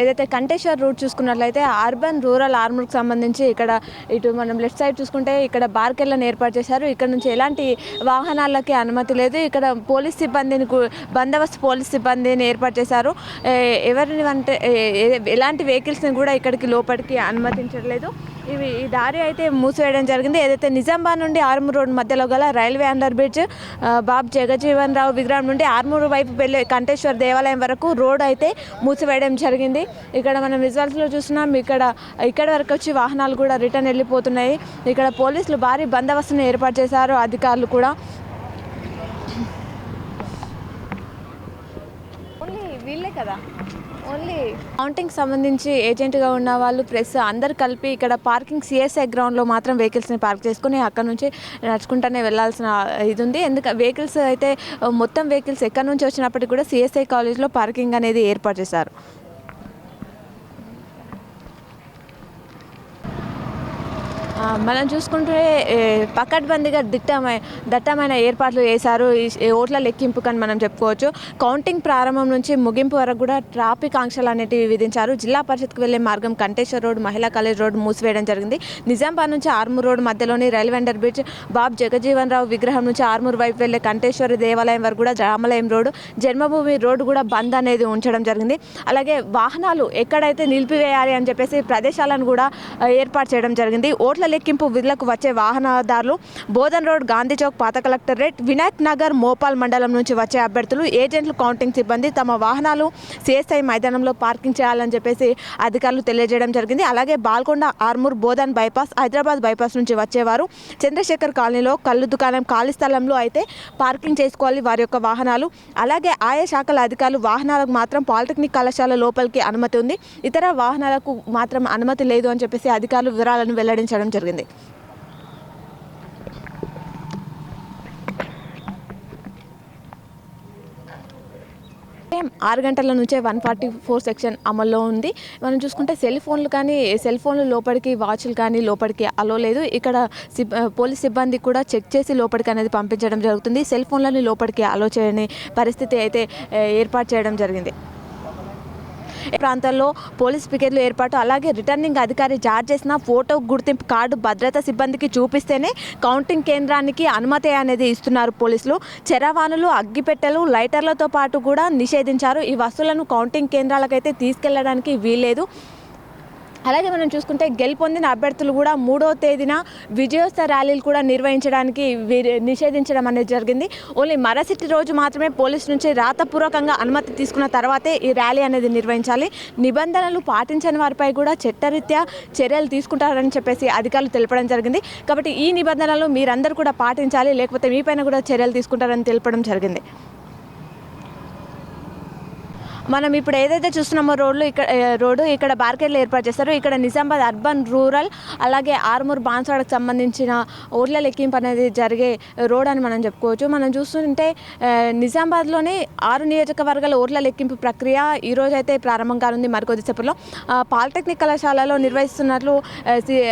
ఏదైతే కంటేశ్వర్ రూట్ చూసుకున్నట్లయితే urban rural ఆర్మూర్కి సంబంధించి ఇక్కడ ఇటు మనం లెఫ్ట్ సైడ్ చూసుకుంటే ఇక్కడ బార్కెళ్ళని ఏర్పాటు చేశారు. ఇక్కడ నుంచి ఎలాంటి వాహనాలకి అనుమతి లేదు. ఇక్కడ పోలీస్ సిబ్బందిని బందోబస్తు పోలీస్ సిబ్బందిని ఏర్పాటు చేశారు. ఎవరిని అంటే ఎలాంటి వెహికల్స్ని కూడా ఇక్కడికి లోపలికి అనుమతించట్లేదు. ఇవి ఈ దారి అయితే మూసివేయడం జరిగింది. ఏదైతే నిజామాబాద్ నుండి ఆర్మూర్ రోడ్ మధ్యలో గల railway under bridge Babu Jagjivan Rao విగ్రహం నుండి ఆర్మూరు వైపు వెళ్ళే కంటేశ్వర దేవాలయం వరకు రోడ్ అయితే మూసివేయడం జరిగింది. ఇక్కడ మనం విజువల్స్లో చూస్తున్నాం ఇక్కడ ఇక్కడ వరకు వచ్చి వాహనాలు కూడా రిటర్న్ వెళ్ళిపోతున్నాయి. ఇక్కడ పోలీసులు భారీ బందోబస్తును ఏర్పాటు చేశారు అధికారులు కూడా. ఓన్లీ వీళ్ళే కదా? కౌంటింగ్ సంబంధించి ఏజెంట్గా ఉన్న వాళ్ళు ప్రెస్ అందరు కలిపి ఇక్కడ పార్కింగ్ సిఎస్ఐ గ్రౌండ్లో మాత్రం వెహికల్స్ని పార్క్ చేసుకుని అక్కడ నుంచి నడుచుకుంటానే వెళ్ళాల్సిన ఇది ఉంది. ఎందుకంటే వెహికల్స్ అయితే మొత్తం వెహికల్స్ ఎక్కడి నుంచి వచ్చినప్పటికీ కూడా సిఎస్ఐ కాలేజ్లో పార్కింగ్ అనేది ఏర్పాటు చేశారు. మనం చూసుకుంటే పకడ్బందీగా దిట్టమైన దట్టమైన ఏర్పాట్లు చేశారు. ఓట్ల లెక్కింపు అని మనం చెప్పుకోవచ్చు. కౌంటింగ్ ప్రారంభం నుంచి ముగింపు వరకు కూడా ట్రాఫిక్ ఆంక్షలు అనేటివి విధించారు. జిల్లా పరిషత్కు వెళ్ళే మార్గం కంటేశ్వర్ రోడ్ మహిళా కాలేజ్ రోడ్ మూసివేయడం జరిగింది. నిజామాబాద్ నుంచి Armoor road మధ్యలోని railway under bridge Babu Jagjivan Rao విగ్రహం నుంచి ఆర్మూర్ వైపు వెళ్ళే కంటేశ్వర దేవాలయం వరకు కూడా రామలయం రోడ్డు జన్మభూమి రోడ్డు కూడా బంద్ అనేది ఉంచడం జరిగింది. అలాగే వాహనాలు ఎక్కడైతే నిలిపివేయాలి అని చెప్పేసి ప్రదేశాలను కూడా ఏర్పాటు చేయడం జరిగింది. ఓట్ల లెక్కింపు విధులకు వచ్చే వాహనదారులు బోధన్ రోడ్ గాంధీ చౌక్ పాత కలెక్టరేట్ వినాయక్ నగర్ మోపాల్ మండలం నుంచి వచ్చే అభ్యర్థులు ఏజెంట్లు కౌంటింగ్ సిబ్బంది తమ వాహనాలు సిఎస్ఐ మైదానంలో పార్కింగ్ చేయాలని చెప్పేసి అధికారులు తెలియజేయడం జరిగింది. అలాగే బాల్కొండ ఆర్మూర్ బోధన్ బైపాస్ హైదరాబాద్ బైపాస్ నుంచి వచ్చేవారు చంద్రశేఖర్ కాలనీలో కళ్ళు దుకాణం ఖాళీ స్థలంలో అయితే పార్కింగ్ చేసుకోవాలి వారి యొక్క వాహనాలు. అలాగే ఆయా శాఖల అధికారులు వాహనాలకు మాత్రం పాలిటెక్నిక్ కళాశాల లోపలికి అనుమతి ఉంది. ఇతర వాహనాలకు మాత్రం అనుమతి లేదు అని చెప్పేసి అధికారులు వివరాలను వెల్లడించడం జరిగింది జరిగింది. ఆరు గంటల నుంచే వన్ ఫార్టీ ఫోర్ సెక్షన్ అమల్లో ఉంది. మనం చూసుకుంటే సెల్ ఫోన్లు కానీ సెల్ ఫోన్లు లోపలికి వాచ్లు కానీ లోపలికి అలో లేదు. ఇక్కడ పోలీస్ సిబ్బంది కూడా చెక్ చేసి లోపలికి అనేది పంపించడం జరుగుతుంది. సెల్ ఫోన్లని లోపలికి అలో చేయని పరిస్థితి అయితే ఏర్పాటు చేయడం జరిగింది. ప్రాంతాల్లో పోలీస్ పికెట్లు ఏర్పాటు అలాగే రిటర్నింగ్ అధికారి జారీ చేసిన ఫోటో గుర్తింపు కార్డు భద్రతా సిబ్బందికి చూపిస్తేనే కౌంటింగ్ కేంద్రానికి అనుమతి అనేది ఇస్తున్నారు పోలీసులు. చెరవానులు అగ్గిపెట్టెలు లైటర్లతో పాటు కూడా నిషేధించారు. ఈ వస్తువులను కౌంటింగ్ కేంద్రాలకైతే తీసుకెళ్ళడానికి వీల్లేదు. అలాగే మనం చూసుకుంటే గెలుపొందిన అభ్యర్థులు కూడా మూడో తేదీన విజయోత్సవ ర్యాలీలు కూడా నిర్వహించడానికి నిషేధించడం అనేది జరిగింది. ఓన్లీ మరసటి రోజు మాత్రమే పోలీస్ నుంచి రాతపూర్వకంగా అనుమతి తీసుకున్న తర్వాతే ఈ ర్యాలీ అనేది నిర్వహించాలి. నిబంధనలు పాటించని వారిపై కూడా చట్టరీత్యా చర్యలు తీసుకుంటారని చెప్పేసి అధికారులు తెలపడం జరిగింది. కాబట్టి ఈ నిబంధనలు మీరందరూ కూడా పాటించాలి లేకపోతే మీపైన కూడా చర్యలు తీసుకుంటారని తెలపడం జరిగింది. మనం ఇప్పుడు ఏదైతే చూస్తున్నామో రోడ్లు ఇక్కడ రోడ్డు ఇక్కడ బార్కెట్లు ఏర్పాటు చేస్తారు ఇక్కడ నిజామాబాద్ అర్బన్ రూరల్ అలాగే ఆర్మూర్ బాన్సాడకు సంబంధించిన ఓట్ల లెక్కింపు అనేది జరిగే రోడ్ అని మనం చెప్పుకోవచ్చు. మనం చూస్తుంటే నిజామాబాద్లోనే ఆరు నియోజకవర్గాల ఓట్ల లెక్కింపు ప్రక్రియ ఈరోజు అయితే ప్రారంభం కానుంది. మరికొద్దిసేపట్లో ఆ, పాలిటెక్నిక్ కళాశాలలో నిర్వహిస్తున్నట్లు సి-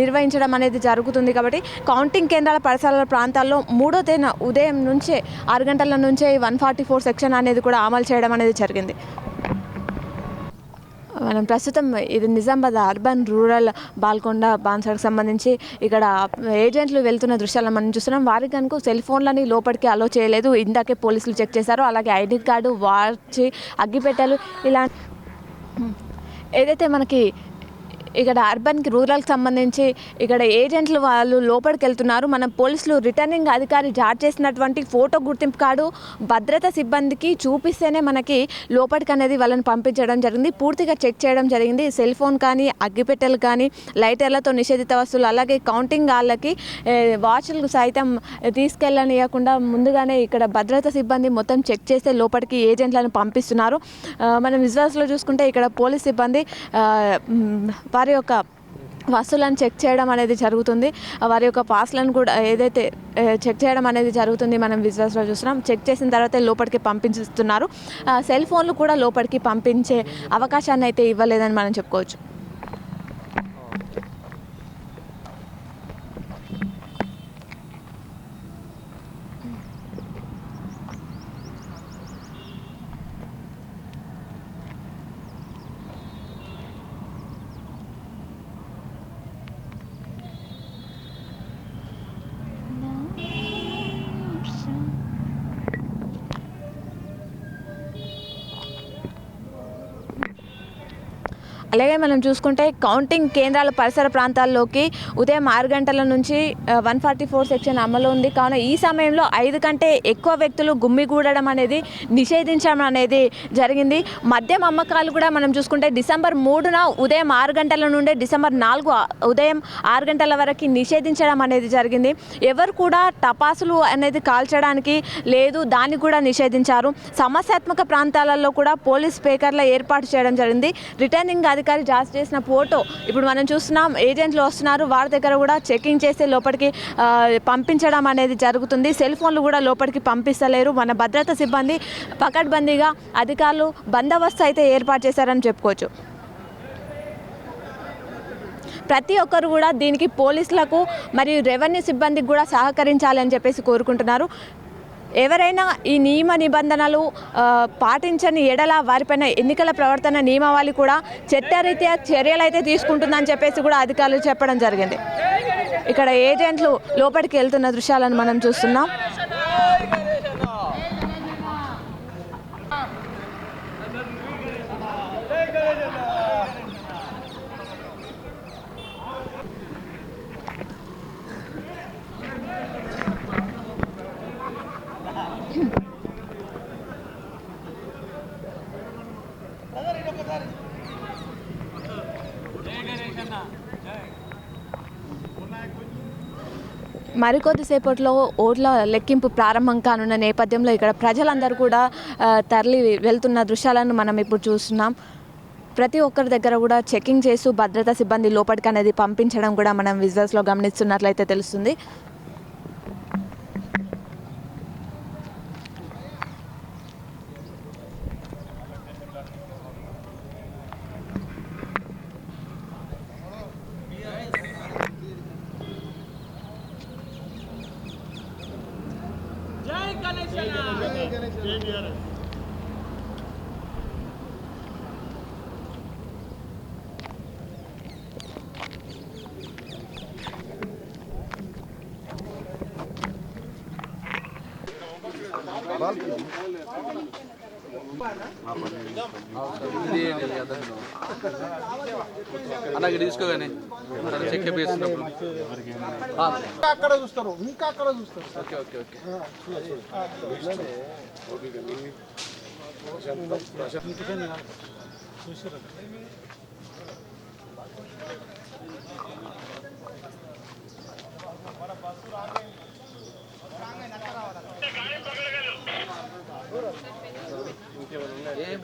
నిర్వహించడం అనేది జరుగుతుంది కాబట్టి కౌంటింగ్ కేంద్రాల పరిసరాల ప్రాంతాల్లో మూడో తేదీన ఉదయం నుంచే ఆరు గంటల నుంచే వన్ ఫార్టీ ఫోర్ సెక్షన్ అనేది కూడా అమలు చేయడం అనేది జరిగింది. మనం ప్రస్తుతం ఇది నిజామాబాద్ అర్బన్ రూరల్ బాల్కొండ బాన్సర్కి సంబంధించి ఇక్కడ ఏజెంట్లు వెళ్తున్న దృశ్యాలను మనం చూస్తున్నాం. వారికి కనుక సెల్ ఫోన్లని లోపలికి అలో చేయలేదు. ఇందాకే పోలీసులు చెక్ చేశారు. అలాగే ఐడి కార్డు వాచి అగ్గిపెట్టెలు ఇలా ఏదైతే మనకి ఇక్కడ అర్బన్కి రూరల్కి సంబంధించి ఇక్కడ ఏజెంట్లు వాళ్ళు లోపలికి వెళ్తున్నారు. మన పోలీసులు రిటర్నింగ్ అధికారి జారీ చేసినటువంటి ఫోటో గుర్తింపు కార్డు భద్రతా సిబ్బందికి చూపిస్తేనే మనకి లోపలికి అనేది వాళ్ళని పంపించడం జరిగింది. పూర్తిగా చెక్ చేయడం జరిగింది. సెల్ ఫోన్ కానీ అగ్గిపెట్టెలు కానీ లైటర్లతో నిషేధిత వస్తువులు అలాగే కౌంటింగ్ వాళ్ళకి వాచ్లు సైతం తీసుకెళ్ళనియకుండా ముందుగానే ఇక్కడ భద్రతా సిబ్బంది మొత్తం చెక్ చేస్తే లోపలికి ఏజెంట్లను పంపిస్తున్నారు. మనం విజువల్స్లో చూసుకుంటే ఇక్కడ పోలీస్ సిబ్బంది వారి వారి యొక్క వస్తువులను చెక్ చేయడం అనేది జరుగుతుంది. వారి యొక్క పాస్లను కూడా ఏదైతే చెక్ చేయడం అనేది జరుగుతుంది మనం విజువల్స్లో చూస్తున్నాం. చెక్ చేసిన తర్వాత లోపలికి పంపించుతున్నారు సెల్ ఫోన్లు కూడా లోపలికి పంపించే అవకాశాన్ని అయితే ఇవ్వలేదని మనం చెప్పుకోవచ్చు. అలాగే మనం చూసుకుంటే కౌంటింగ్ కేంద్రాల పరిసర ప్రాంతాల్లోకి ఉదయం ఆరు గంటల నుంచి వన్ ఫార్టీ ఫోర్ సెక్షన్ అమలు ఉంది. కావున ఈ సమయంలో ఐదు కంటే ఎక్కువ వ్యక్తులు గుమ్మిగూడడం అనేది నిషేధించడం అనేది జరిగింది. మద్యం అమ్మకాలు కూడా మనం చూసుకుంటే డిసెంబర్ మూడున ఉదయం ఆరు గంటల నుండి డిసెంబర్ నాలుగు ఉదయం ఆరు గంటల వరకు నిషేధించడం అనేది జరిగింది. ఎవరు కూడా టపాసులు అనేది కాల్చడానికి లేదు దాన్ని కూడా నిషేధించారు. సమస్యాత్మక ప్రాంతాలలో కూడా పోలీస్ స్పీకర్ల ఏర్పాటు చేయడం జరిగింది. రిటర్నింగ్ అధికారి జారీ చేసిన ఫోటో ఇప్పుడు మనం చూస్తున్నాం ఏజెంట్లు వస్తున్నారు వారి దగ్గర కూడా చెకింగ్ చేసి లోపలికి పంపించడం అనేది జరుగుతుంది. సెల్ ఫోన్లు కూడా లోపలికి పంపిస్తలేరు. మన భద్రతా సిబ్బంది పకడ్బందీగా అధికారులు బందోబస్తు అయితే ఏర్పాటు చేశారని చెప్పుకోవచ్చు. ప్రతి ఒక్కరు కూడా దీనికి పోలీసులకు మరియు రెవెన్యూ సిబ్బందికి కూడా సహకరించాలని చెప్పేసి కోరుకుంటున్నారు. ఎవరైనా ఈ నియమ నిబంధనలు పాటించని ఎడల వారిపైన ఎన్నికల ప్రవర్తన నియమావళి కూడా చట్టరీత్యా చర్యలు అయితే తీసుకుంటుందని చెప్పేసి కూడా అధికారులు చెప్పడం జరిగింది. ఇక్కడ ఏజెంట్లు లోపలికి వెళ్తున్న దృశ్యాలను మనం చూస్తున్నాం. మరికొద్దిసేపట్లో ఓట్ల లెక్కింపు ప్రారంభం కానున్న నేపథ్యంలో ఇక్కడ ప్రజలందరూ కూడా తరలి వెళ్తున్న దృశ్యాలను మనం ఇప్పుడు చూస్తున్నాం. ప్రతి ఒక్కరి దగ్గర కూడా చెకింగ్ చేస్తూ భద్రతా సిబ్బంది లోపలికి అనేది పంపించడం కూడా మనం విజువల్స్లో గమనిస్తున్నట్లయితే తెలుస్తుంది. అలాగే తీసుకోగానే. చెక్ చేస్తున్నప్పుడు. అక్కడ చూస్తారు ఇంకా అక్కడ చూస్తారు. Okay okay okay.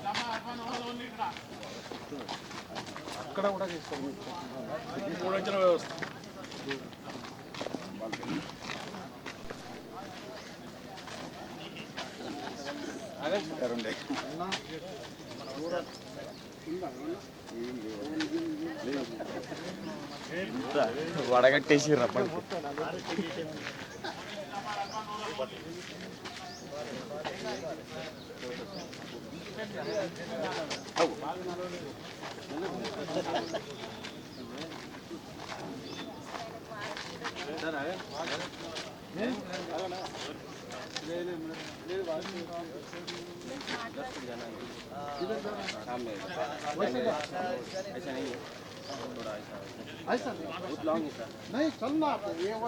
ఏం లేదు స్వామి ఆధార్ కార్డు ఏమై అక్కడ కూడా చేసుకోండి వడగట్టేసి రప్పటి ऐसा बहुत लॉन्ग है सर नहीं चलना आपको ये वो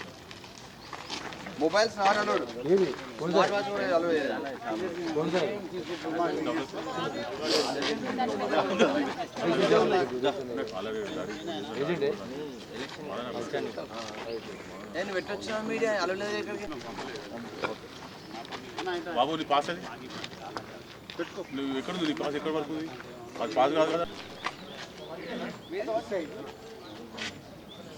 mobiles not allowed smart watch కూడా అలౌడ్ నేను పెట్టొచ్చిన మీడియా? అలౌడ్ లేదు ఇక్కడికి బాబు నీ పాస్ అది. పెట్టుకో. నువ్వు ఎక్కడ ఉంది నీ పాస్? ఎక్కడ పడుతుంది అది పాస్ కాదు కదా.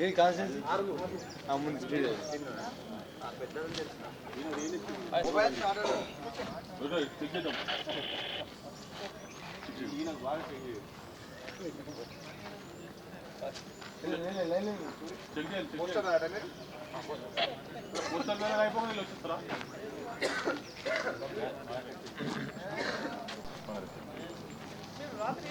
ఏం కాన్సెన్స్ అయిపోయింది వచ్చిస్తారా రాత్రి